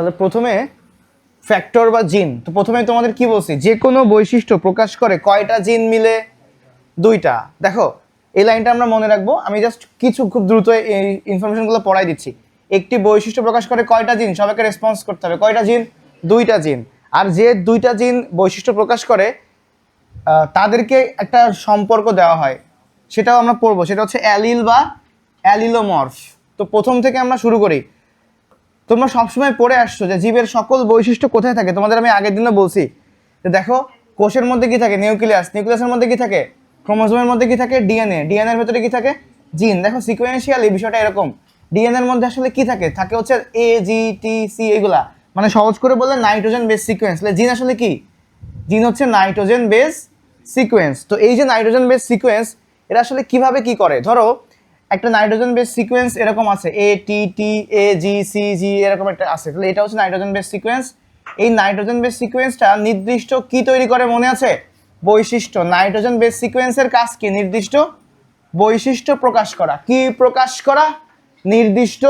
তাহলে প্রথমে ফ্যাক্টর বা জিন তো প্রথমে তোমাদের কি বলছি? যে কোনো বৈশিষ্ট্য প্রকাশ করে কয়টা জিন মিলে? দুইটা। দেখো, এই লাইনটা আমরা মনে রাখব। আমি জাস্ট কিছু খুব দ্রুত এই ইনফরমেশনগুলো পড়াই দিচ্ছি। একটি বৈশিষ্ট্য প্রকাশ করে কয়টা জিন সবাইকে রেসপন্স করতে হবে। কয়টা জিন দুইটা জিন আর যে দুইটা জিন বৈশিষ্ট্য প্রকাশ করে তাদেরকে একটা সম্পর্ক দেওয়া হয়। সেটাও আমরা পড়ব। সেটা হচ্ছে অ্যালিল বা অ্যালিলোমর্ফ। তো প্রথম থেকে আমরা শুরু করি। তোমরা সবসময় পড়ে আসছো যে জীবের সকল বৈশিষ্ট্য কোথায় থাকে? তোমাদের আমি আগের দিনও বলছি। যে দেখো, কোষের মধ্যে কি থাকে? নিউক্লিয়াস। নিউক্লিয়াসের মধ্যে কি থাকে? ক্রোমোজোমের মধ্যে কি থাকে? ডিএনএ। ডিএনএর ভেতরে কি থাকে? জিন। দেখো সিকোয়েন্সিয়ালি বিষয়টা এরকম। ডিএনএর মধ্যে আসলে কি থাকে? থাকে হচ্ছে এ জি টি সি এগুলা। মানে সহজ করে বললে নাইট্রোজেন বেস সিকোয়েন্স জিন আসলে কি? জিন হচ্ছে নাইট্রোজেন বেস সিকোয়েন্স তো এই যে নাইট্রোজেন বেস সিকোয়েন্স এটা আসলে কীভাবে কি করে? ধরো একটা নাইট্রোজেন বেস সিকোয়েন্স এরকম আছে এ টি টি এ জি সি জি এরকম একটা আছে। তাহলে এটা হচ্ছে নাইট্রোজেন বেস সিকোয়েন্স। এই নাইট্রোজেন বেস সিকোয়েন্সটা নির্দিষ্ট কি তৈরি করে মনে আছে? বৈশিষ্ট্য, নাইট্রোজেন বেস সিকোয়েন্সের কাজ কি? নির্দিষ্ট বৈশিষ্ট্য প্রকাশ করা। কি প্রকাশ করা? নির্দিষ্ট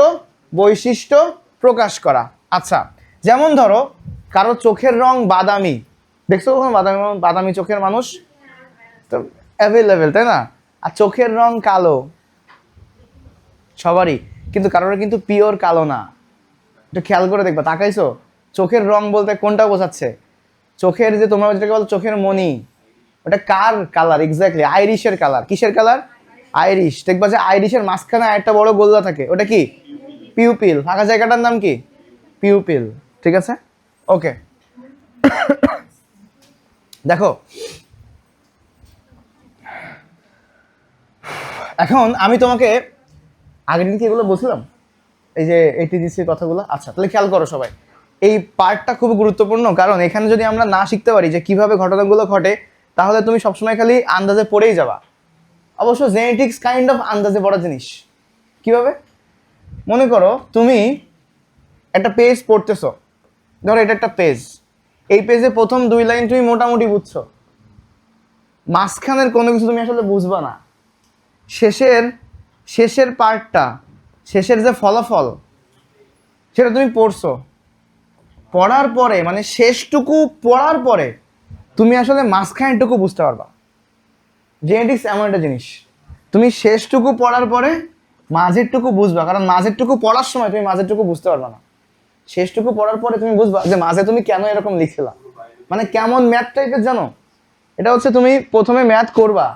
বৈশিষ্ট্য প্রকাশ করা। আচ্ছা যেমন ধরো, কারও চোখের রং বাদামি। দেখছ কখনো বাদামি বাদামি চোখের মানুষ? তো অ্যাভেলেবেল তাই না? আর চোখের রং কালো। সবারই। কিন্তু কারোর কিন্তু পিওর কালো না। একটু খেয়াল করে দেখবা, তাকাইছো? চোখের রং বলতে কোনটা বোঝাচ্ছে? চোখের যে তোমরা যেটাকে বলো চোখের মনি ওটা কার কালার এক্স্যাক্টলি আইরিশের কালার। কিসের কালার? আইরিশ। দেখবা যে আইরিশের মাঝখানে একটা বড় গোল্লা থাকে। ওটা কি? পিউপিল। ফাঁকা জায়গাটার নাম কি? পিউপিল। ঠিক আছে? ওকে। দেখো। এখন আমি তোমাকে আগের দিন কি এগুলো বলছিলাম? এই যে এটিডিসির কথাগুলো? আচ্ছা তাহলে খেয়াল করো সবাই। এই পার্টটা খুব গুরুত্বপূর্ণ, কারণ এখানে যদি আমরা না শিখতে পারি যে কীভাবে ঘটনাগুলো ঘটে, তাহলে তুমি সবসময় খালি আন্দাজে পড়েই যাবা। অবশ্য জেনেটিক্স কাইন্ড অফ আন্দাজে পড়া জিনিস। কীভাবে? মনে করো, তুমি একটা পেজ পড়তেছো। ধরো এটা একটা পেজ এই পেজে প্রথম দুই লাইন তুমি মোটামুটি বুঝছ। মাঝখানের কোনো কিছু তুমি আসলে বুঝবা না। শেষের শেষের পার্টটা, শেষের যে ফলাফল, সেটা তুমি পড়ছো। পড়ার পরে মানে শেষটুকু পড়ার পরে, তুমি আসলে মাঝখানেরটুকু বুঝতে পারবা। জেনেটিক্স এমন একটা জিনিস। তুমি শেষটুকু পড়ার পরে, মাঝেরটুকু বুঝবা, কারণ মাঝেরটুকু পড়ার সময় তুমি মাঝেরটুকু বুঝতে পারবা না। শেষটুকু পড়ার পরে তুমি বুঝবা যে মাঝে তুমি কেন এরকম লিখছিলা। মানে কেমন ম্যাথ টাইপের জানো? এটা হচ্ছে তুমি প্রথমে ম্যাথ করবা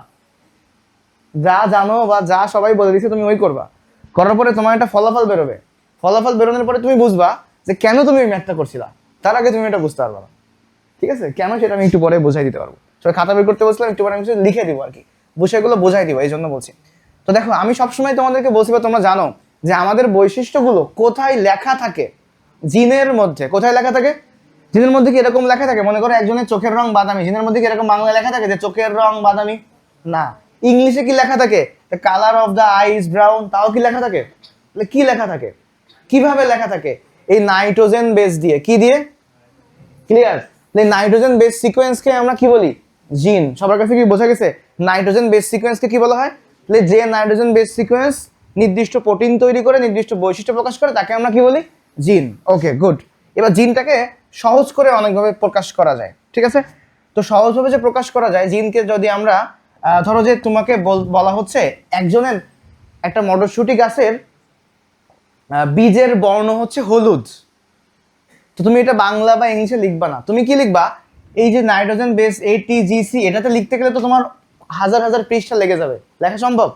যা জানো বা যা সবাই বলে দিচ্ছে তুমি ওই করবা। করার পরে তোমার একটা ফলাফল বেরোবে। ফলাফল বেরোনোর পরে তুমি বুঝবা যে কেন তুমি ওই ম্যাথটা করছিলা। তার আগে তুমি এটা বুঝতে পারবা না। ঠিক আছে? কেন সেটা আমি একটু পরে বোঝাই দিতে পারব। সবাই খাতা বের করতে বলছিলাম একটু পরে আমি লিখে দিব আর কি বিষয়গুলো বোঝাই দিব, এই জন্য বলছি। তো দেখো, আমি সবসময় তোমাদেরকে বলছি বা তোমরা জানো যে আমাদের বৈশিষ্ট্যগুলো কোথায় লেখা থাকে জিনের মধ্যে। কোথায় লেখা থাকে? জিনের মধ্যে কি এরকম লেখা থাকে? মনে করো একজনের চোখের রং বাদামি। জিনের মধ্যে কি এরকম বাংলায় লেখা থাকে যে চোখের রং বাদামি? না। ইংলিশে কি লেখা থাকে? Colour of the eyes brown তাও কি লেখা থাকে? তাহলে কি লেখা থাকে? কীভাবে লেখা থাকে? এই নাইট্রোজেন বেস দিয়ে। কি দিয়ে? ক্লিয়ার নাইট্রোজেন বেস সিকোয়েন্সকে আমরা কি বলি? জিন। সবার কাছে কি বোঝা গেছে? নাইট্রোজেন বেস সিকোয়েন্সকে কি বলা হয়? তাহলে যে নাইট্রোজেন বেস সিকোয়েন্স নির্দিষ্ট প্রোটিন তৈরি করে, নির্দিষ্ট বৈশিষ্ট্য প্রকাশ করে, তাকে আমরা কি বলি? জিন। ওকে গুড এবার জিনটাকে সহজ করে অনেকভাবে প্রকাশ করা যায়। ঠিক আছে? তো সহজভাবে যে প্রকাশ করা যায়, জিনকে যদি আমরা ধরো যে তোমাকে বল- হচ্ছে একজনের একটা মটরশুটি গাছের বীজের বর্ণ হচ্ছে হলুদ। তো তুমি এটা বাংলা বা ইংলিশে লিখবা না। তুমি কি লিখবা? এই যে nitrogen base A T G C এটাতে লিখতে গেলে তো তোমার হাজার হাজার পৃষ্ঠা লেগে যাবে। লেখা সম্ভব?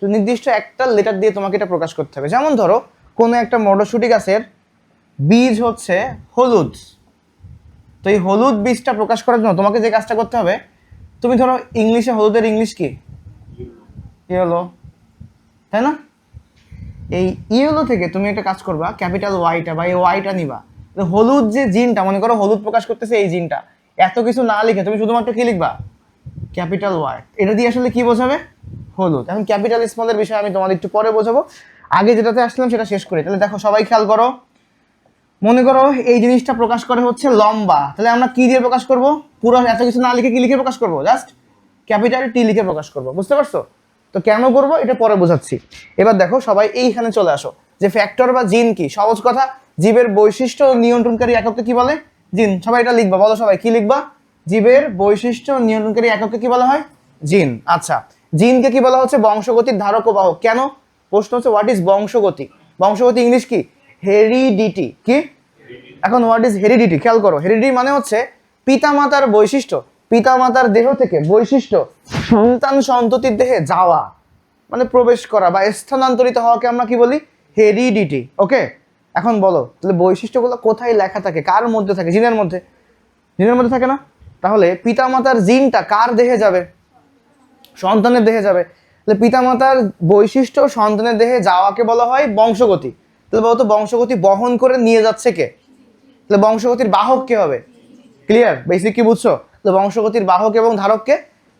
তো নির্দিষ্ট একটা লেটার দিয়ে তোমাকে এটা প্রকাশ করতে হবে। যেমন ধরো, কোনো একটা মটরশুটি গাছের বীজ হচ্ছে হলুদ। তো এই হলুদ বীজটা প্রকাশ করার জন্য তোমাকে যে কাজটা করতে হবে তুমি ধরো ইংলিশে, হলুদের ইংলিশ কি? ইয়েলো। তাই না? এই ইয়েলো থেকে তুমি একটা কাজ করবা, ক্যাপিটাল ওয়াইটা বা এই ওয়াইটা নিবা। হলুদ যে জিনটা, মনে করো হলুদ প্রকাশ করতেছে এই জিনটা, এত কিছু না লিখে তুমি শুধুমাত্র কি লিখবা? ক্যাপিটাল ওয়াই এটা দিয়ে আসলে কি বোঝাবে? হলুদ। এখন ক্যাপিটাল স্মলের বিষয়ে আমি তোমাদের একটু পরে বোঝাবো। আগে যেটাতে আসলাম সেটা শেষ করি। তাহলে দেখো, সবাই খেয়াল করো। মনে করো এই জিনিসটা প্রকাশ করে হচ্ছে লম্বা। তাহলে আমরা কি দিয়ে প্রকাশ করব? পুরো এত কিছু না লিখে কি লিখে প্রকাশ করব? জাস্ট ক্যাপিটাল টি লিখে প্রকাশ করব। বুঝতে পারছ? তো কেন করব? এটা পরে বোঝাচ্ছি। এবার দেখো, সবাই এইখানে চলে আসো। যে ফ্যাক্টর বা জিন কি? সহজ কথা, জীবের বৈশিষ্ট্য নিয়ন্ত্রণকারী একককে কি বলে? জিন সবাই এটা লিখবা, বলো সবাই, কি লিখবা? জীবের বৈশিষ্ট্য নিয়ন্ত্রণকারী একককে কি বলা হয়? জিন আচ্ছা জিনকে কি বলা হচ্ছে? বংশগতির ধারক ও বাহক। কেন? প্রশ্ন হচ্ছে হোয়াট ইজ বংশগতি? বংশগতি ইংলিশ কি? হেরিডিটি কি? এখন হোয়াট ইজ হেরিডিটি খেয়াল করো। হেরিডিটি মানে হচ্ছে পিতামাতার বৈশিষ্ট্য, পিতামাতার দেহ থেকে বৈশিষ্ট্য, সন্তান সন্ততির দেহে যাওয়া মানে প্রবেশ করা বা স্থানান্তরিত হওয়াকে আমরা কি বলি? হেরিডিটি। ওকে? এখন বলো, তাহলে বৈশিষ্ট্যগুলো কোথায় লেখা থাকে? কার মধ্যে থাকে? জিনের মধ্যে? জিনের মধ্যে থাকে না? তাহলে পিতামাতার জিনটা কার দেহে যাবে? সন্তানের দেহে যাবে। তাহলে পিতামাতার বৈশিষ্ট্য সন্তানের দেহে যাওয়াকে বলা হয় বংশগতি। তাহলে বলতো বংশগতি বহন করে নিয়ে যাচ্ছে কে? তাহলে বংশগতির বাহক কে হবে? ক্লিয়ার বেসিক কি বুঝছ? তাহলে বংশগতির বাহক এবং ধারককে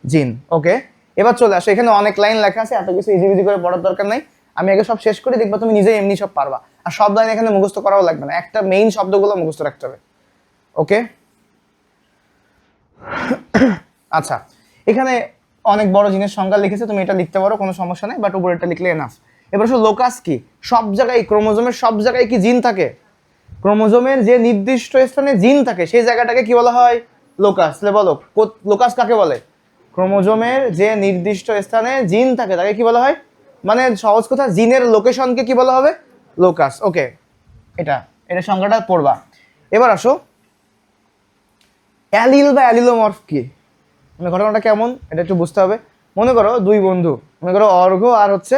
জিন ওকে এবার চলে আসো, এখানে অনেক লাইন লেখা আছে, এত কিছু ইজি করে পড়ার দরকার নাই। আমি আগে সব শেষ করে দেখবা, তুমি নিজে এমনি সব পারবা। আর সব লাইন এখানে মুখস্থ করাও লাগবে না, একটা মেইন শব্দগুলো মুখস্থ রাখতে হবে ওকে আচ্ছা এখানে অনেক বড় জিনিস সংজ্ঞা লিখেছে, তুমি এটা লিখতে পারো, কোনো সমস্যা নেই বাট উপরে এটা লিখলে এনাফ এবার আসলে লোকাস কি? সব জায়গায়, ক্রোমোজোমের সব জায়গায় কি জিন থাকে? ক্রোমোজোমের যে নির্দিষ্ট স্থানে জিন থাকে, সেই জায়গাটাকে কি বলা হয়? লোকাস। বলো লোকাস কাকে বলে? ক্রোমোজোমের যে নির্দিষ্ট স্থানে জিন থাকে, তাকে কি বলা হয়? মানে সহজ কথা, জিনের লোকেশনকে কি বলা হবে? লোকাস। ওকে, এটা এটা সংখ্যাটা পড়বা। এবার আসো। অ্যালিল বা অ্যালিলোমর্ফ কি? মানে ঘটনাটা কেমন? এটা একটু বুঝতে হবে। মনে করো দুই বন্ধু, মনে করো অর্ঘ আর হচ্ছে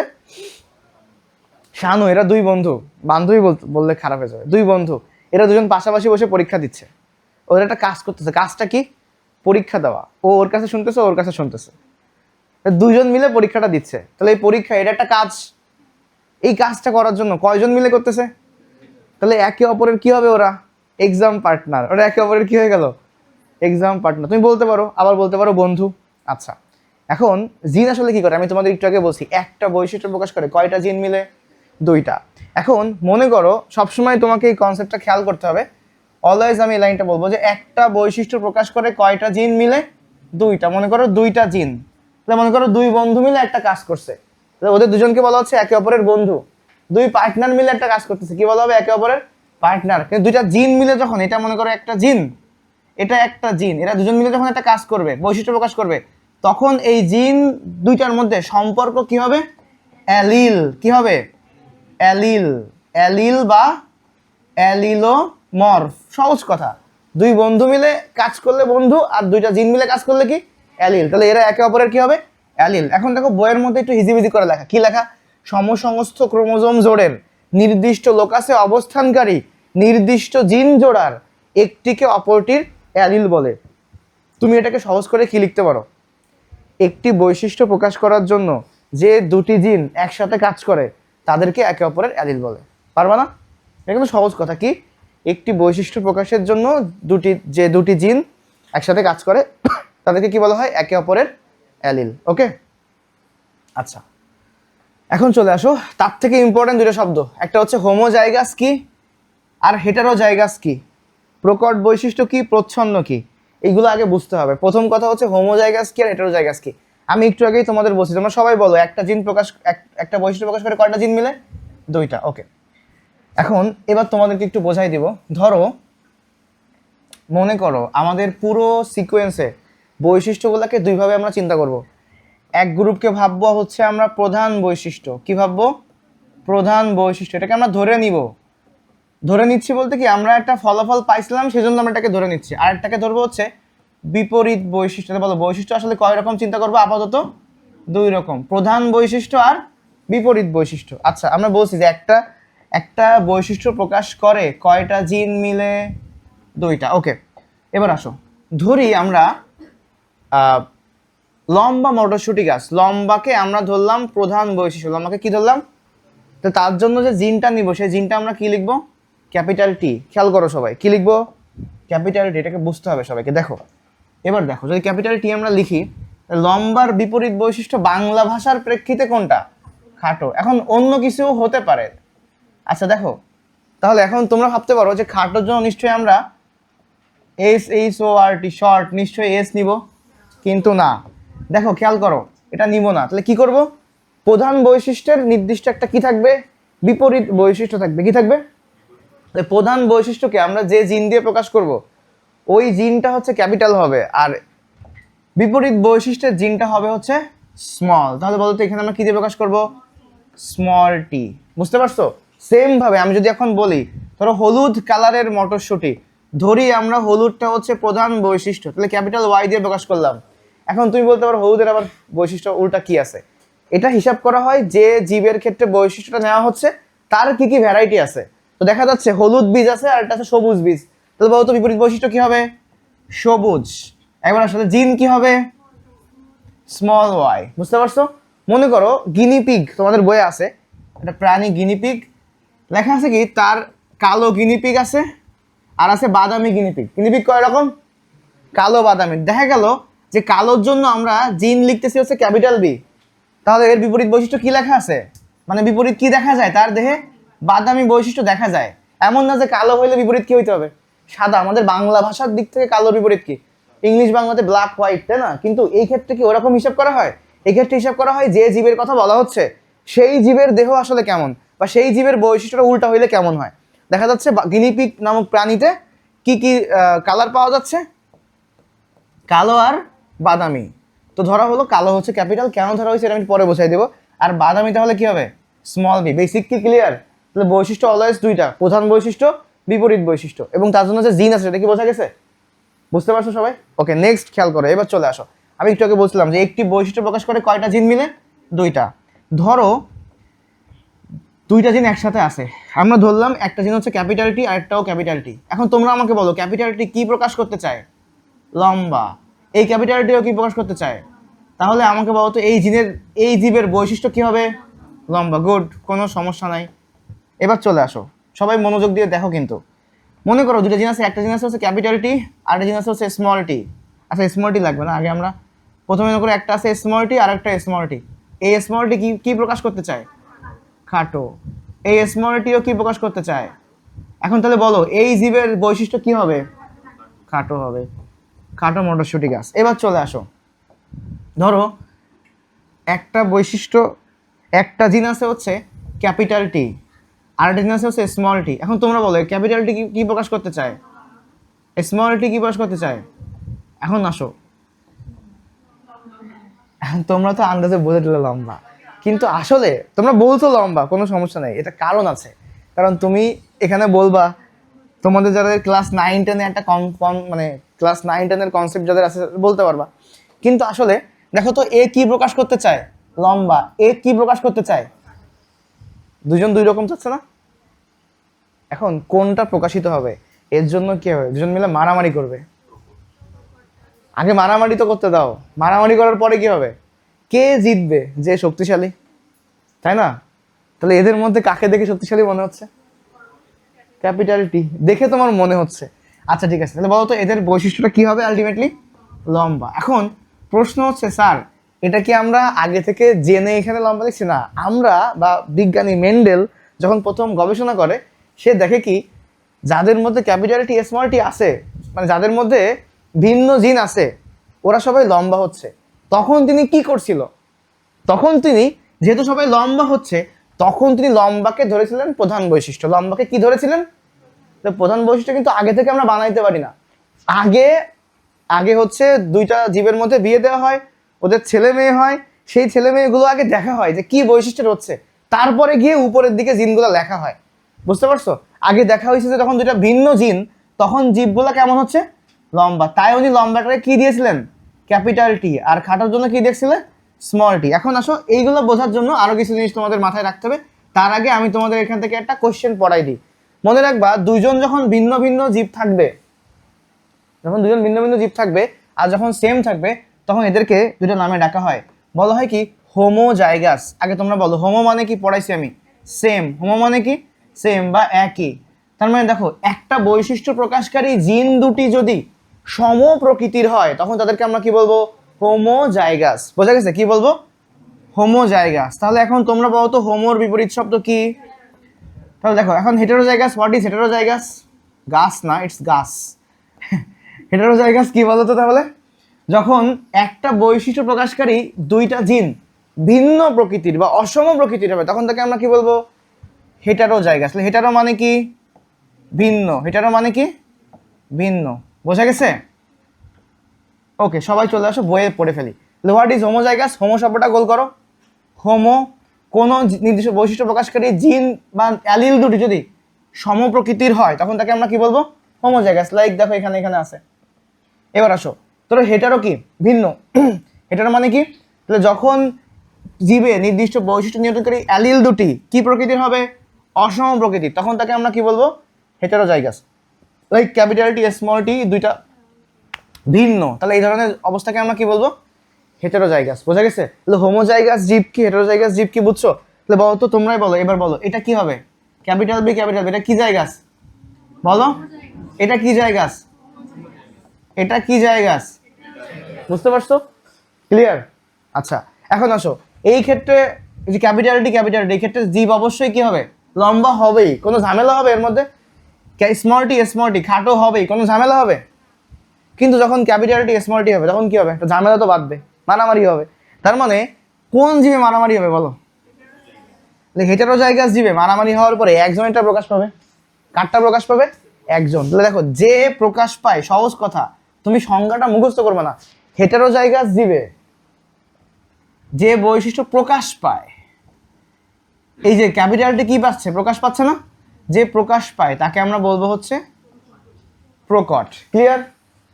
শানু, এরা দুই বন্ধু। বান্ধবী বললে খারাপ হয়ে যাবে। দুই বন্ধু। এরা দুজন পাশাপাশি বসে পরীক্ষা দিচ্ছে। ওদের একটা কাজ করতেছে। কাজটা কি? পরীক্ষা দেওয়া। ও ওর কাছে শুনতেছে ওর কাছে শুনতেছে। দুজন মিলে পরীক্ষাটা দিচ্ছে। তাহলে এই পরীক্ষা, এটা একটা কাজ। এই কাজটা করার জন্য কয়জন মিলে করতেছে? তাহলে একে অপরের কি হবে ওরা? এক্সাম পার্টনার ওরা একে অপরের কি হয়ে গেল? এক্সাম পার্টনার তুমি বলতে পারো, আবার বলতে পারো বন্ধু। আচ্ছা। এখন জিন আসলে কি করে? আমি তোমাদের একটু আগে বলছি, একটা বৈশিষ্ট্য প্রকাশ করে। কয়টা জিন মিলে? দুইটা। এখন মনে করো, সবসময় তোমাকে এই কনসেপ্টটা খেয়াল করতে হবে। অলওয়েজ আমি এই লাইনটা বলব যে একটা বৈশিষ্ট্য প্রকাশ করে কয়টা জিন মিলে? দুইটা। মনে করো দুইটা জিন। তাহলে মনে করো দুই বন্ধু মিলে একটা কাজ করছে। ওদের দুজনকে বলা হচ্ছে একে অপরের বন্ধু। দুই পার্টনার মিলে একটা কাজ করতেছে। কি বলা হবে? একে অপরের পার্টনার কিন্তু দুইটা জিন মিলে যখন, এটা মনে করো একটা জিন। এটা একটা জিন। এরা দুজন মিলে যখন একটা কাজ করবে, বৈশিষ্ট্য প্রকাশ করবে, তখন এই জিন দুইটার মধ্যে সম্পর্ক কি হবে? অ্যালিল। কি হবে? অ্যালিল অ্যালিল বা অ্যালিলোমর্ফ, সহজ কথা। দুই বন্ধু মিলে কাজ করলে বন্ধু, আর দুইটা জিন মিলে কাজ করলে কি? অ্যালিল। তাহলে এরা একে অপরের কি হবে? অ্যালিল। এখন দেখো বইয়ের মধ্যে একটু হিজিবিজি করে লেখা। কি লেখা? সমসংস্থ ক্রোমোজোম জোড়ের নির্দিষ্ট লোকাসে অবস্থানকারী নির্দিষ্ট জিন জোড়ার একটিকে অপরটির অ্যালিল বলে। তুমি এটাকে সহজ করে কি লিখতে পারো? একটি বৈশিষ্ট্য প্রকাশ করার জন্য যে দুটি জিন একসাথে কাজ করে তাদেরকে একে অপরের অ্যালিল বলে। পারবা না? এটা সহজ কথা। কি? একটি বৈশিষ্ট্য প্রকাশের জন্য দুটি, যে দুটি জিন একসাথে কাজ করে, তাদেরকে কি বলা হয়? একে অপরের অ্যালিল। ওকে? আচ্ছা। এখন চলে আসো। তার থেকে ইম্পর্টেন্ট দুটো শব্দ। একটা হচ্ছে হোমো জায়গাস কি? আর হেটারোজাইগাস কি? প্রকট বৈশিষ্ট্য কি? প্রচ্ছন্ন কি? এইগুলো আগে বুঝতে হবে। প্রথম কথা হচ্ছে হোমো জায়গাস কি আর হেটারোজাইগাস কি? আমি একটু আগেই তোমাদের বলছি, তোমরা সবাই বলো, একটা জিন প্রকাশ, এক- একটা বৈশিষ্ট্য প্রকাশ করে কয়টা জিন মিলে? দুইটা ওকে এখন এবার তোমাদেরকে একটু বোঝাই দিব। ধরো, মনে করো আমাদের পুরো সিকোয়েন্সে বৈশিষ্ট্যগুলোকে দুইভাবে আমরা চিন্তা করব। এক গ্রুপকে ভাববো হচ্ছে আমরা প্রধান বৈশিষ্ট্য। কি ভাববো? প্রধান বৈশিষ্ট্য। এটাকে আমরা ধরে নিব। ধরে নিচ্ছি বলতে কি, আমরা একটা ফলাফল পাইছিলাম, সেজন্য আমরা এটাকে ধরে নিচ্ছি। আর একটাকে ধরবো হচ্ছে বিপরীত বৈশিষ্ট্য বলো, বৈশিষ্ট্য আসলে কয় রকম চিন্তা করব? আপাতত দুই রকম, প্রধান বৈশিষ্ট্য আর বিপরীত বৈশিষ্ট্য। আচ্ছা আমরা বলছি যে একটা একটা বৈশিষ্ট্য প্রকাশ করে কয়টা জিন মিলে? দুইটা, ওকে। এবার আসো, ধরি আমরা লম্বা মটরশুটি গাছ, লম্বাকে আমরা ধরলাম প্রধান বৈশিষ্ট্য। লম্বাকে কি ধরলাম? তো তার জন্য যে জিনটা নিব, সেই জিনটা আমরা কি লিখব? ক্যাপিটাল টি, খেয়াল করো সবাই, কি লিখব? ক্যাপিটাল টি, এটাকে বুঝতে হবে সবাইকে, দেখো। এবার দেখো, যদি ক্যাপিটাল টি আমরা লিখি, লম্বার বিপরীত বৈশিষ্ট্য বাংলা ভাষার প্রেক্ষিতে কোনটা? খাটো। এখন অন্য কিছু হতে পারে। আচ্ছা দেখো, তাহলে এখন তোমরা ভাবতে পারো যে খাটোর জন্য নিশ্চয়ই আমরা S H O R T short নিশ্চয়ই এস নিব। কিন্তু না। দেখো, খেয়াল করো, এটা নিব না। তাহলে কি করব? প্রধান বৈশিষ্ট্যের নির্দিষ্ট একটা কি থাকবে? বিপরীত বৈশিষ্ট্য থাকবে। কি থাকবে? প্রধান বৈশিষ্ট্যকে আমরা যে জিন দিয়ে প্রকাশ করব ওই জিনটা হচ্ছে ক্যাপিটাল হবে আর বিপরীত বৈশিষ্ট্যের জিনটা হবে হচ্ছে স্মল তাহলে বলতো এখানে আমরা কী দিয়ে প্রকাশ করব? স্মল টি বুঝতে পারছ? সেম ভাবে, আমি যদি এখন বলি, ধরো হলুদ কালারের মটরশুঁটি। ধরি আমরা হলুদটা হচ্ছে প্রধান বৈশিষ্ট্য, তাহলে ক্যাপিটাল ওয়াই দিয়ে প্রকাশ করলাম। এখন তুমি বলতে পারো হলুদের আবার বৈশিষ্ট্য উল্টা কি আছে? এটা হিসাব করা হয় যে জীবের ক্ষেত্রে বৈশিষ্ট্যটা নেওয়া হচ্ছে, তার কি কি ভ্যারাইটি আছে? তো দেখা যাচ্ছে হলুদ বীজ আছে আর একটা আছে সবুজ বীজ। তাহলে বলতো বিপরীত বৈশিষ্ট্য কি হবে? সবুজ। একবার আসলে জিন কি হবে? স্মল ওয়াই বুঝতে পারছ? মনে করো গিনিপিগ তোমাদের বইয়ে আছে, একটা প্রাণী গিনিপিগ লেখা আছে কি? তার কালো গিনিপিগ আছে, আর আছে বাদামি গিনিপিগ গিনিপিগ কয় রকম? কালো বাদামি। দেখা গেল যে কালোর জন্য আমরা জিন লিখতেছি হচ্ছে ক্যাপিটাল বি তাহলে এর বিপরীত বৈশিষ্ট্য কি লেখা আছে? মানে বিপরীত কি দেখা যায়? তার দেহে বাদামি বৈশিষ্ট্য দেখা যায়। এমন না যে কালো হইলে বিপরীত কি হইতে হবে? সাদা, আমাদের বাংলা ভাষার দিক থেকে কালোর বিপরীত কি? ইংলিশ বাংলাতে ব্ল্যাক হোয়াইট তাই না? কিন্তু এই ক্ষেত্রে কি ওরকম হিসাব করা হয়? এই ক্ষেত্রে হিসাব করা হয় যে জীবের কথা বলা হচ্ছে, সেই জীবের দেহ আসলে কেমন? বা সেই জীবের বৈশিষ্ট্যটা উল্টা হইলে কেমন হয়? দেখা যাচ্ছে গিনিপিক নামক প্রাণীতে কি কি কালার পাওয়া যাচ্ছে? কালো আর বাদামি। তো ধরা হলো কালো হচ্ছে ক্যাপিটাল। কেন ধরা হয়েছে এটা আমি পরে বোঝাই দেবো। আর বাদামি তাহলে কি হবে? স্মল বি বেসিক কি ক্লিয়ার তাহলে বৈশিষ্ট্য অলওয়েজ দুইটা। প্রধান বৈশিষ্ট্য বিপরীত বৈশিষ্ট্য। এবং তার জন্য যে জিন আছে, সেটা কি বোঝা গেছে? বুঝতে পারছ সবাই? ওকে নেক্সট খেয়াল করো, এবার চলে আসো। আমি একটু আগে বলছিলাম যে একটি বৈশিষ্ট্য প্রকাশ করে কয়টা জিন মিলে? দুইটা। ধরো, দুইটা জিন একসাথে আছে। আমরা ধরলাম একটা জিন হচ্ছে ক্যাপিটালিটি আর একটাও ক্যাপিটালিটি এখন তোমরা আমাকে বলো ক্যাপিটালিটি কি প্রকাশ করতে চায়? লম্বা। এই ক্যাপিটালিটিও কি প্রকাশ করতে চায়? তাহলে আমাকে বলো তো, এই জিনের, এই জীবের বৈশিষ্ট্য কি হবে? লম্বা। গুড, কোনো সমস্যা নাই। এবার চলে আসো। সবাই মনোযোগ দিয়ে দেখো কিন্তু। মনে করো দুটো জিনিস একটা জিনিস হচ্ছে ক্যাপিটালিটি আর একটা জিনিস হচ্ছে স্মলটি আচ্ছা স্মলটি লাগবে না, আগে আমরা প্রথমে মনে করো একটা আছে স্মলটি আর একটা স্মলটি এই স্মলটি কি কি প্রকাশ করতে চায়? খাটো। এই স্মলটিও কি প্রকাশ করতে চায়? এখন তাহলে বলো, এই জীবের বৈশিষ্ট্য কি হবে? খাটো হবে। খাটো মটরশুঁটি গাছ। এবার চলে আসো। ধরো, একটা বৈশিষ্ট্য, একটা জিনিসে হচ্ছে ক্যাপিটাল টি আর একটা জিনিস হচ্ছে স্মল টি এখন তোমরা বলো ক্যাপিটাল টি কি প্রকাশ করতে চায়? স্মল টি কি প্রকাশ করতে চায়? এখন আসো। তোমরা তো আন্দাজে বলে দিলে লম্বা। কিন্তু আসলে তোমরা বলছো লম্বা, কোনো সমস্যা নেই। এটা কারণ আছে। কারণ তুমি এখানে বলবা, তোমাদের যাদের ক্লাস নাইন টেনে একটা কম কম মানে ক্লাস নাইন টেনের কনসেপ্ট যাদের আছে, বলতে পারবা। কিন্তু আসলে, দেখো তো, এ কি প্রকাশ করতে চায়? লম্বা। এ কি প্রকাশ করতে চায়? দুজন দুই রকম চাচ্ছে না? এখন কোনটা প্রকাশিত হবে? এর জন্য কি হবে? দুজন মিলে মারামারি করবে। আগে মারামারি তো করতে দাও। মারামারি করার পরে কি হবে? কে জিতবে? যে শক্তিশালী। তাই না? তাহলে এদের মধ্যে কাকে দেখে শক্তিশালী মনে হচ্ছে? ক্যাপিটালিটি দেখে তোমার মনে হচ্ছে। আচ্ছা ঠিক আছে। তাহলে বলো তো, এদের বৈশিষ্ট্যটা কি হবে আলটিমেটলি লম্বা। এখন প্রশ্ন হচ্ছে, স্যার এটা কি আমরা আগে থেকে জেনে এখানে লম্বা লিখছি না, আমরা বা বিজ্ঞানী মেন্ডেল যখন প্রথম গবেষণা করে, সে দেখে কি যাদের মধ্যে ক্যাপিটালিটি স্মলটি আছে মানে যাদের মধ্যে ভিন্ন জিন আছে, ওরা সবাই লম্বা হচ্ছে। তখন তিনি কি করছিল? তখন তিনি যেহেতু সবাই লম্বা হচ্ছে, তখন তিনি লম্বাকে ধরেছিলেন প্রধান বৈশিষ্ট্য। লম্বাকে কি ধরেছিলেন? তো প্রধান বৈশিষ্ট্য কিন্তু আগে থেকে আমরা বানাইতে পারি না। আগে আগে হচ্ছে দুইটা জীবের মধ্যে বিয়ে দেওয়া হয় ওদের ছেলে মেয়ে হয়, সেই ছেলে মেয়েগুলো আগে দেখা হয় যে কি বৈশিষ্ট্য হচ্ছে। তারপরে গিয়ে উপরের দিকে জিনগুলো লেখা হয়। বুঝতে পারছ? আগে দেখা হয়েছে যে যখন দুটা ভিন্ন জিন, তখন জীবগুলো কেমন হচ্ছে? লম্বা। তাই উনি লম্বাটাকে কি দিয়েছিলেন? Capital T. আর খাটার জন্য কি দেখছিলেন স্মল টি। এখন আসো, এইগুলো বোঝার জন্য আরও কিছু জিনিস তোমাদের মাথায় রাখতে হবে। তার আগে আমি তোমাদের এখান থেকে একটা কোশ্চেন পড়াই দিই। মনে রাখবা, দুইজন যখন ভিন্ন ভিন্ন জীব থাকবে, যখন দুজন ভিন্ন ভিন্ন জীব থাকবে, আর যখন সেম থাকবে তখন এদেরকে দুটো নামে ডাকা হয়। বলা হয় কি? হোমো জায়গাস আগে তোমরা বলো, হোমো মানে কি? পড়াইছি আমি। সেম। হোমো মানে কি? সেম বা একই। তার মানে দেখো, একটা বৈশিষ্ট্য প্রকাশকারী জিন দুটি যদি সম প্রকৃতির হয়, তখন তাদেরকে আমরা কি বলব? হোমো জায়গাস বোঝা গেছে? কি বলব? হোমো জায়গাস তাহলে এখন তোমরা বলো তো, হোমোর বিপরীত শব্দ কি? তাহলে দেখো, এখন heterozygous what is heterozygous গাছ না ইটস গাছ হেটেরো জায়গাস কি বলো তো তাহলে? যখন একটা বৈশিষ্ট্য প্রকাশকারী দুইটা জিন ভিন্ন প্রকৃতির বা অসম প্রকৃতির হবে, তখন তাকে আমরা কি বলব? হেটারো জায়গা। আসলে হেটারো মানে কি? ভিন্ন। হেটারো মানে কি? ভিন্ন। বোঝা গেছে? ওকে, সবাই চলে আসো, বইয়ে পড়ে ফেলি। হোয়াট ইজ হোমোজাইগাস হোমো শব্দটা গোল করো। হোমো কোনো নির্দিষ্ট বৈশিষ্ট্য প্রকাশকারী জিন বা অ্যালিল দুটি যদি সম প্রকৃতির হয়, তখন তাকে আমরা কি বলব? হোমোজাইগাস লাইক দেখো এখানে এখানে আছে। এবার আসো। তোর হেটারও কি? ভিন্ন। হেটারো মানে কি? তাহলে যখন জীবে নির্দিষ্ট বৈশিষ্ট্য নিয়ন্ত্রণকারী অ্যালিল দুটি কি প্রকৃতির হবে? অসম প্রকৃতির তখন তাকে আমরা কি বলব? Heterozygous like capital T small t দুইটা ভিন্ন। তাহলে এই ধরনের অবস্থাকে আমরা কি বলব? হেটারোজাইগাস বোঝা গেছে? তাহলে হোমোজাইগাস জীব কি? হেটারোজাইগাস জীব কি বুঝছ? তাহলে বলো তো, তোমরাই বলো। এবার বলো, এটা কি হবে? ক্যাপিটাল বি ক্যাপিটাল এটা কি জায়গাস? বলো, এটা কি জায়গাস? এটা কি জায়গাস? বুঝতে পারছ? ক্লিয়ার আচ্ছা এখন আসো। এই ক্ষেত্রে যে ক্যাপিটালিটি ক্যাপিটালিটি এই ক্ষেত্রে জীব অবশ্যই কি হবে? লম্বা হবেই। কোনো ঝামেলা হবে এর মধ্যে? স্মলটি স্মলটি খাটো হবেই। কোনো ঝামেলা হবে? কিন্তু যখন ক্যাপিটালিটি স্মলটি হবে, তখন কি হবে? একটা ঝামেলা তো বাঁধবে। মারামারি হবে। তার মানে কোন জীবে মারামারি হবে বলো? হেটারো জায়গা জীবে মারামারি হওয়ার পরে একজন এটা প্রকাশ পাবে। কারটা প্রকাশ পাবে? একজন। তাহলে দেখো, যে প্রকাশ পায়, সহজ কথা। তুমি সংজ্ঞাটা মুখস্থ করবে না। হেটারো জায়গা জীবে। যে বৈশিষ্ট্য প্রকাশ পায়। এই যে ক্যাপিটালটি কি পাচ্ছে? প্রকাশ পাচ্ছে না? যে প্রকাশ পায়, তাকে আমরা বলব হচ্ছে প্রকট। ক্লিয়ার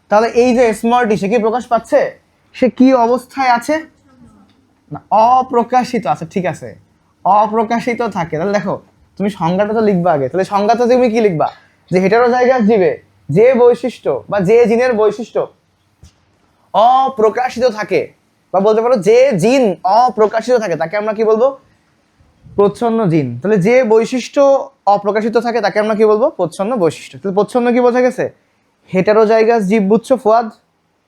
তাহলে এই যে স্মলটি সে কি প্রকাশ পাচ্ছে? সে কি অবস্থায় আছে? না, অপ্রকাশিত আছে, ঠিক আছে। অপ্রকাশিত থাকে। তাহলে দেখো, তুমি সংজ্ঞাটা তো লিখবা আগে। তাহলে সংজ্ঞাটা তুমি কি লিখবা? যে হেটারো জায়গায় জীবে। যে বৈশিষ্ট্য বা যে জিনের বৈশিষ্ট্য অপ্রকাশিত থাকে। বা বলতে পারো যে জিন অপ্রকাশিত থাকে, তাকে আমরা কি বলব? প্রচ্ছন্ন জিন। তাহলে যে বৈশিষ্ট্য অপ্রকাশিত থাকে, তাকে আমরা কি বলব? প্রচ্ছন্ন বৈশিষ্ট্য। তাহলে প্রচ্ছন্ন কি বোঝা গেছে? হেটারো জায়গাস জীব বুঝছ ফুয়াদ।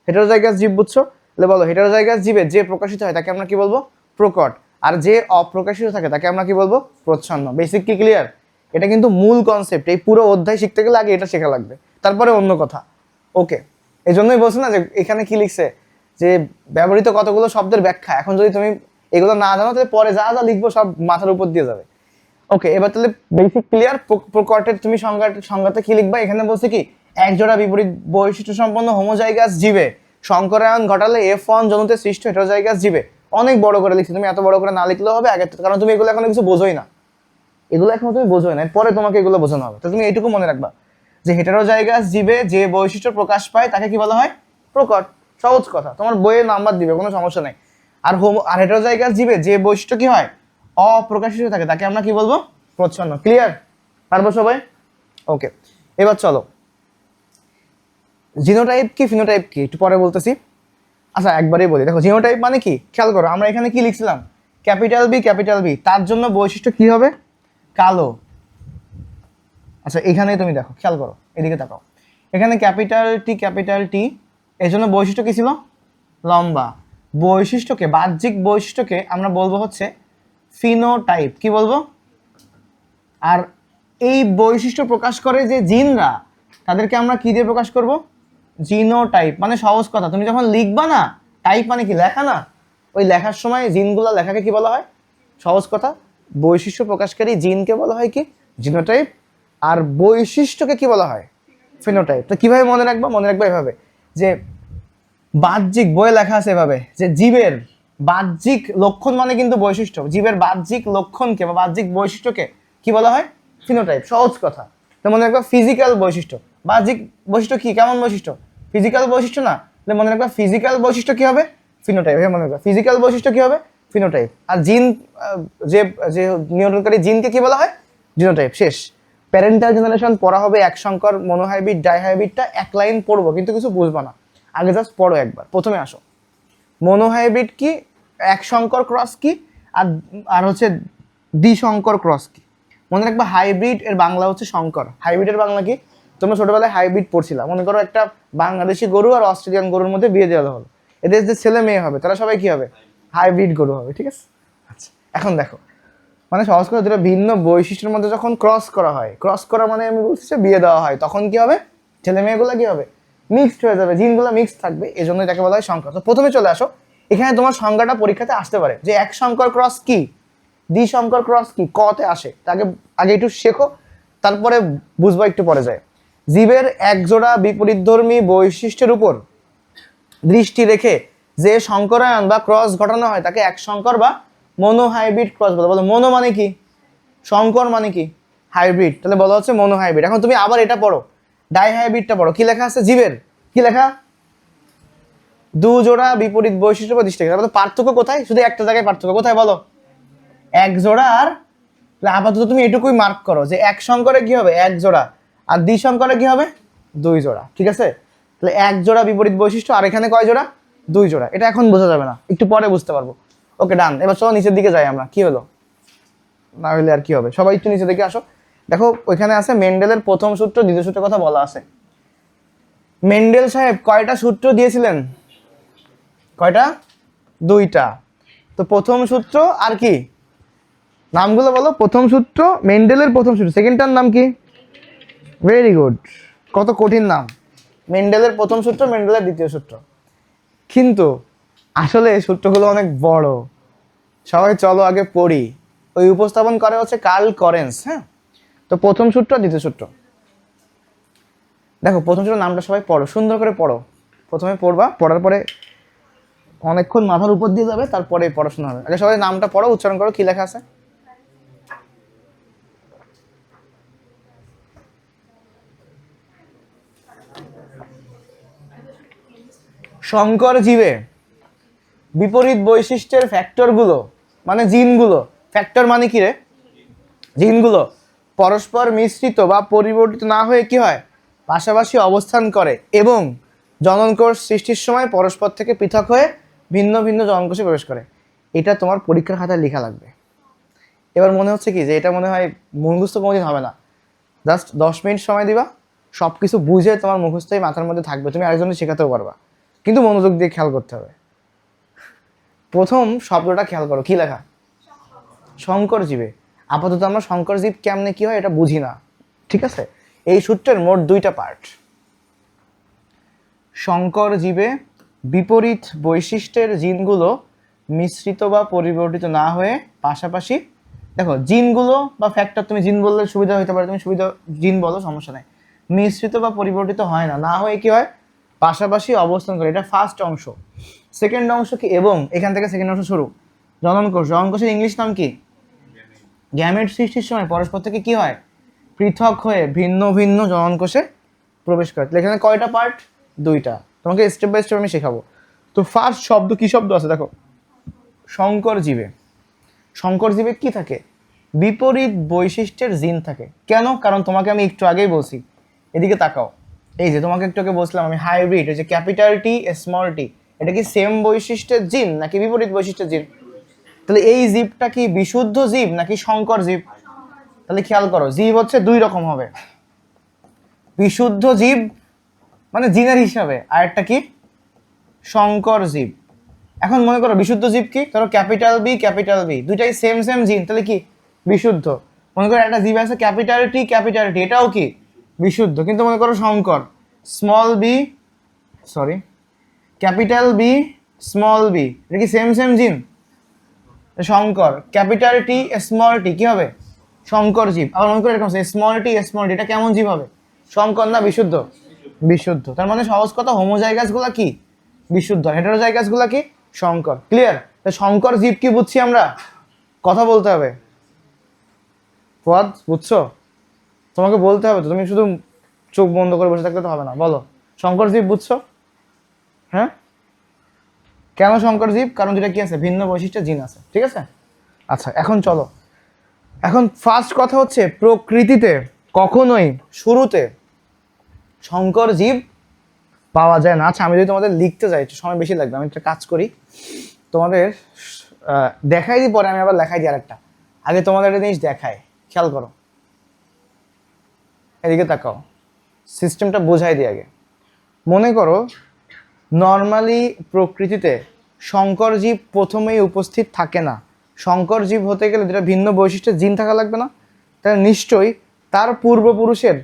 হেটারো জায়গাস জীব বুঝছ তাহলে বলো হেটারো জায়গাস জীবে যে প্রকাশিত হয়, তাকে আমরা কি বলব? প্রকট। আর যে অপ্রকাশিত থাকে, তাকে আমরা কি বলব? প্রচ্ছন্ন। বেসিক কি ক্লিয়ার এটা কিন্তু মূল কনসেপ্ট এই পুরো অধ্যায় শিখতে গেলে আগে এটা শেখা লাগবে। তারপরে অন্য কথা। ওকে এই জন্যই বলছে না যে এখানে কি লিখছে? যে ব্যবহৃত কতগুলো শব্দের ব্যাখ্যা। এখন যদি তুমি এগুলো না জানো, তাহলে পরে যা যা লিখব সব মাথার উপর দিয়ে যাবে। ওকে এবার তাহলে বেসিক ক্লিয়ার প্রকটের তুমি সংজ্ঞা, সংজ্ঞাতে কি লিখবা? এখানে বলছে কি, এক জোড়া বিপরীত বৈশিষ্ট্য সম্পন্ন হোমোজাইগাস জীবে সংকরায়ন ঘটালে এফ ওয়ান জনুতে সৃষ্ট হেটারোজাইগাস জীবে। অনেক বড় করে লিখছি। তুমি এত বড় করে না লিখলেও হবে, আগে কারণ তুমি এগুলো এখন কিছু বোঝোই না। এগুলো এখন তুমি বোঝোই না পরে তোমাকে এগুলো বোঝানো হবে। তো তুমি এইটুকু মনে রাখবা। যে হেটারোজাইগাস জীবে যে বৈশিষ্ট্য প্রকাশ পায়, তাকে কি বলা হয়? প্রকট। সহজ কথা। তোমার বইয়ে নাম্বার দিবে, কোনো সমস্যা নেই। আর হোম, আর হেটারোজাইগাস জীবে যে বৈশিষ্ট্য কি হয়? অপ্রকাশিত থাকে। তাকে আমরা কি বলব? প্রচ্ছন্ন। ক্লিয়ার পারব সবাই? ওকে এবার চলো। জিনোটাইপ কি? ফিনোটাইপ কি? একটু পরে বলতেছি। আচ্ছা একবারেই বলি। দেখো জিনোটাইপ মানে কি? খেয়াল করো, আমরা এখানে কি লিখছিলাম? ক্যাপিটাল বি ক্যাপিটাল বি তার জন্য বৈশিষ্ট্য কি হবে? কালো। আচ্ছা এখানেই তুমি দেখো, খেয়াল করো, এদিকে তাকাও। এখানে ক্যাপিটাল টি ক্যাপিটাল টি এর জন্য বৈশিষ্ট্য কী ছিল? লম্বা। বৈশিষ্ট্যকে, বাহ্যিক বৈশিষ্ট্যকে আমরা বলব হচ্ছে ফিনোটাইপ কি বলব? আর এই বৈশিষ্ট্য প্রকাশ করে যে জিনরা, তাদেরকে আমরা কি দিয়ে প্রকাশ করব? জিনোটাইপ মানে সহজ কথা। তুমি যখন লিখবা না টাইপ মানে কি? লেখা না? ওই লেখার সময় জিনগুলো লেখাকে কি বলা হয়? সহজ কথা। বৈশিষ্ট্য প্রকাশকারী জিনকে বলা হয় কি? জিনোটাইপ আর বৈশিষ্ট্যকে কি বলা হয়? ফিনোটাইপ তো কীভাবে মনে রাখব? মনে রাখব এভাবে যে বাহ্যিক বইয়ে লেখা আছে এভাবে যে জীবের বাহ্যিক লক্ষণ মানে কিন্তু বৈশিষ্ট্য। জীবের বাহ্যিক লক্ষণকে বা বাহ্যিক বৈশিষ্ট্যকে কি বলা হয়? ফিনোটাইপ সহজ কথা। তো মনে রাখবা ফিজিক্যাল বৈশিষ্ট্য। বাহ্যিক বৈশিষ্ট্য কি? কেমন বৈশিষ্ট্য? ফিজিক্যাল বৈশিষ্ট্য না। তাহলে মনে রাখবা ফিজিক্যাল বৈশিষ্ট্য কি হবে? ফিনোটাইপ হ্যাঁ মনে রাখবা। ফিজিক্যাল বৈশিষ্ট্য কি হবে? ফিনোটাইপ আর জিন যে যে নিয়ন্ত্রণকারী জিনকে কি বলা হয়? জিনোটাইপ শেষ। প্যারেন্টাল জেনারেশন পড়া হবে এক সংকর মনোহাইব্রিড ডাইহাইব্রিডটা এক লাইন পড়ব, কিন্তু কিছু বুঝব না। আগে জাস্ট পড়ো একবার। প্রথমে আসো। মনোহাইব্রিড কি? এক সংকর ক্রস কি? আর আর হচ্ছে দ্বি সংকর ক্রস কি? মনে রাখবা হাইব্রিড এর বাংলা হচ্ছে শঙ্কর হাইব্রিডের বাংলা কি? তোমরা ছোটবেলায় হাইব্রিড পড়ছিলাম মনে করো একটা বাংলাদেশি গরু আর অস্ট্রেলিয়ান গরুর মধ্যে বিয়ে দেওয়া হলো। এদের যে ছেলে মেয়ে হবে, তারা সবাই কি হবে? হাইব্রিড গরু হবে, ঠিক আছে? আচ্ছা এখন দেখো। মানে সহজ করে দুটো ভিন্ন বৈশিষ্ট্যের মধ্যে যখন ক্রস করা হয় ক্রস করা মানে আমি বলছি যে বিয়ে দেওয়া হয়, তখন কি হবে? ছেলে মেয়েগুলো কি হবে? মিক্সড হয়ে যাবে, জিনগুলো মিক্সড থাকবে এই জন্যই তাকে বলা হয় সংকর তো প্রথমে চলে আসো, এখানে তোমার সংজ্ঞাটা পরীক্ষাতে আসতে পারে। যে এক সংকর ক্রস কি? দ্বি সংকর ক্রস কি? কতে আসে। তাকে আগে একটু শেখো, তারপরে বুঝব একটু পরে যায়। জীবের একজোড়া বিপরীতধর্মী বৈশিষ্ট্যের উপর দৃষ্টি রেখে যে সংকরায়ন বা ক্রস ঘটানো হয়, তাকে এক সংকর বা মনোহাইব্রিড ক্রস বলে। বলো মনো মানে কি? সংকর মানে কি? হাইব্রিড। তাহলে বলা হচ্ছে মনো হাইব্রিড। এখন তুমি আবার এটা পড়ো। ডাই হাইব্রিডটা পড়ো। কি লেখা আছে? জীবের। কি লেখা? দু জোড়া বিপরীত বৈশিষ্ট্য বা দৃষ্টি তারপরে পার্থক্য কোথায়? শুধু একটা জায়গায় পার্থক্য। কোথায় বলো? এক জোড়া আর আপাতত তুমি এটুকুই মার্ক করো যে এক সংকরে কি হবে? এক জোড়া। আর দ্বি সংকরে কি হবে? দুই জোড়া। ঠিক আছে? তাহলে এক জোড়া বিপরীত বৈশিষ্ট্য। আর এখানে কয় জোড়া? দুই জোড়া। এটা এখন বোঝা যাবে না। একটু পরে বুঝতে পারব। ওকে ডান এবার চলো নিচের দিকে যাই আমরা। কি হলো? না হলে আর কি হবে? সবাই একটু নিচে দিকে আসো। দেখো, ওইখানে আছে মেন্ডেলের প্রথম সূত্র, দ্বিতীয় সূত্রের কথা বলা আছে। মেন্ডেল সাহেব, কয়টা সূত্র দিয়েছিলেন? কয়টা? দুইটা। তো প্রথম সূত্র আর কি? নামগুলো বলো। প্রথম সূত্র, মেন্ডেলের প্রথম সূত্র। সেকেন্ডটার নাম কি? ভেরি গুড কত কঠিন নাম। মেন্ডেলের প্রথম সূত্র, মেন্ডেলের দ্বিতীয় সূত্র। কিন্তু আসলে এই সূত্রগুলো অনেক বড়। সবাই চলো আগে পড়ি। ওই উপস্থাপন করে হচ্ছে কার্ল করেন্স হ্যাঁ? তো প্রথম সূত্র, দ্বিতীয় সূত্র। দেখো, প্রথম সূত্র নামটা সবাই পড়ো, সুন্দর করে পড়ো। প্রথমে পড়বা, পড়ার পরে অনেকক্ষণ মাথার উপর দিয়ে যাবে, তারপরে পড়াশোনা হবে। আগে সবাই নামটা পড়ো, উচ্চারণ করো, কি লেখা আছে? সংকর জীবে। বিপরীত বৈশিষ্ট্যের ফ্যাক্টরগুলো মানে জিনগুলো, ফ্যাক্টর মানে কি রে? জিনগুলো পরস্পর মিশ্রিত বা পরিবর্তিত না হয়ে কি হয়? পাশাপাশি অবস্থান করে এবং জননকোষ সৃষ্টির সময় পরস্পর থেকে পৃথক হয়ে ভিন্ন ভিন্ন জননকোষে প্রবেশ করে। এটা তোমার পরীক্ষার খাতায় লেখা লাগবে। এবার মনে হচ্ছে কি যে এটা মনে হয় মুখস্থ কোনোদিন হবে না। জাস্ট দশ মিনিট সময় দিবা সব কিছু বুঝে তোমার মুখস্থই মাথার মধ্যে থাকবে। তুমি আরেকজনকে শেখাতেও পারবা। কিন্তু মনোযোগ দিয়ে খেয়াল করতে হবে। প্রথম শব্দটা খেয়াল করো, কি লেখা? শঙ্কর জীবে। আপাতত আমরা শঙ্কর জীব কেমনে কি হয় এটা বুঝি না। ঠিক আছে? এই সূত্রের মোট দুইটা পার্ট। শঙ্কর জীবে বিপরীত বৈশিষ্ট্যের জিনগুলো মিশ্রিত বা পরিবর্তিত না হয়ে পাশাপাশি, দেখো, জিনগুলো বা ফ্যাক্টর তুমি জিন বললে সুবিধা হতে পারে, তুমি সুবিধা জিন বলো, সমস্যা নাই। মিশ্রিত বা পরিবর্তিত হয় না না হয়ে কি হয়? পাশাপাশি অবস্থান করে, এটা ফার্স্ট অংশ। সেকেন্ড অংশ কি? এবং এখান থেকে সেকেন্ড অংশ শুরু। জননকোষ। জননকোষের ইংলিশ নাম কি? গ্যামেট সৃষ্টির সময় পরস্পর থেকে কি হয়? পৃথক হয়ে ভিন্ন ভিন্ন জননকোষে প্রবেশ করে। এখানে কয়টা পার্ট দুইটা। তোমাকে স্টেপ বাই স্টেপ আমি শেখাবো। তো ফার্স্ট শব্দ কি শব্দ আছে? দেখো। শঙ্কর জীবে। শঙ্কর জীবে কি থাকে? বিপরীত বৈশিষ্ট্যের জিন থাকে। কেন? কারণ তোমাকে আমি একটু আগেই বলছি। এদিকে তাকাও। এই যে তোমাকে একটু আগে বলছিলাম আমি হাইব্রিড এই যে ক্যাপিটাল টি স্মল টি এটা কি সেম বৈশিষ্ট্যের জিন নাকি বিপরীত বৈশিষ্ট্যের জিন? তাহলে এই জীবটা কি বিশুদ্ধ জীব নাকি শঙ্কর জীব? তাহলে খেয়াল করো, জীব হচ্ছে দুই রকম হবে। বিশুদ্ধ জীব মানে জিনের হিসাবে, আর একটা কি? শঙ্কর জীব। এখন মনে করো বিশুদ্ধ জীব কি? ধরো ক্যাপিটাল বি ক্যাপিটাল বি দুইটাই সেম সেম জিন, তাহলে কি? বিশুদ্ধ। মনে করো একটা জীব আছে ক্যাপিটাল টি ক্যাপিটাল টি এটাও কি? বিশুদ্ধ। কিন্তু মনে করো Shankar small b sorry capital B small b এটা কি সেম সেম জিন শঙ্কর। ক্যাপিটাল টি স্মল টি কি হবে? শঙ্কর জীব। আবার মনে করে এরকম স্মল টি স্মল টি এটা কেমন জীব হবে? শঙ্কর না, বিশুদ্ধ? বিশুদ্ধ। তার মানে সহজ কথা হোমোজাইগাসগুলো কি? বিশুদ্ধ। হেটারোজাইগাসগুলো কি? শঙ্কর। ক্লিয়ার তা শঙ্কর জীব কি বুঝছি আমরা? কথা বলতে হবে। পদ বুঝছ? তোমাকে বলতে হবে তো, তুমি শুধু চোখ বন্ধ করে বসে থাকলে তো হবে না। বলো। শঙ্কর জীব বুঝছ? হ্যাঁ? কেন শঙ্কর জীব কারণ যেটা কি আছে? ভিন্ন বৈশিষ্ট্য জিন আছে। ঠিক আছে? আচ্ছা এখন চলো। এখন ফার্স্ট কথা হচ্ছে, প্রকৃতিতে কখনোই শুরুতে শঙ্কর জীব পাওয়া যায় না। আচ্ছা আমি যদি তোমাদের লিখতে যাই, একটু সময় বেশি লাগবে, আমি একটা কাজ করি। তোমাদের দেখাই দিই পরে আমি আবার লেখাই দিই আরেকটা। আগে তোমাদের একটা জিনিস দেখাই, খেয়াল করো। এদিকে তাকাও। সিস্টেমটা বোঝাই দিই আগে। মনে করো নর্মালি প্রকৃতিতে শঙ্কর জীব প্রথমেই উপস্থিত থাকে না। শঙ্কর জীব হতে গেলে যেটা ভিন্ন বৈশিষ্ট্যের জিন থাকা লাগবে না। তাহলে নিশ্চয়ই তার পূর্বপুরুষের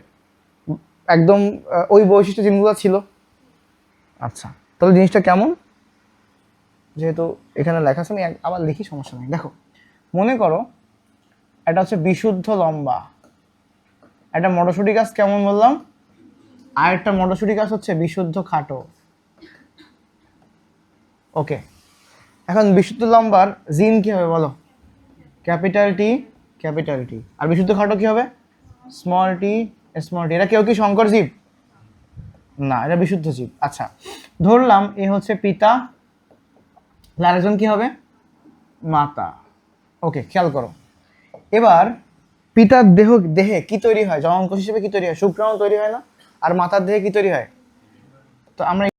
একদম ওই বৈশিষ্ট্য জিনগুলো ছিল। আচ্ছা তাহলে জিনিসটা কেমন? যেহেতু এখানে লেখা আছে, আমি আবার লিখি, সমস্যা নেই। দেখো, মনে করো এটা হচ্ছে বিশুদ্ধ লম্বা। একটা মটরশুঁটি গাছ কেমন বললাম? আর একটা মটরশুঁটি গাছ হচ্ছে বিশুদ্ধ খাটো। ওকে। এখন বিশুদ্ধ লম্বার, জিন কি হবে বলো? Capital T capital T. আর বিশুদ্ধ খাটো কি হবে? Small t small t. এটা কেউ কি শঙ্কর জীব? না, এটা বিশুদ্ধ জীব। আচ্ছা ধরলাম এ হচ্ছে পিতা তাহলে আরেকজন কি হবে? মাতা। ওকে, খেয়াল করো। এবার পিতার দেহ, দেহে কি তৈরি হয়? জমাঙ্কুশ হিসেবে কি তৈরি হয়? শুক্রাণু তৈরি হয় না? আর মাতার দেহে কি তৈরি হয়? তো আমরা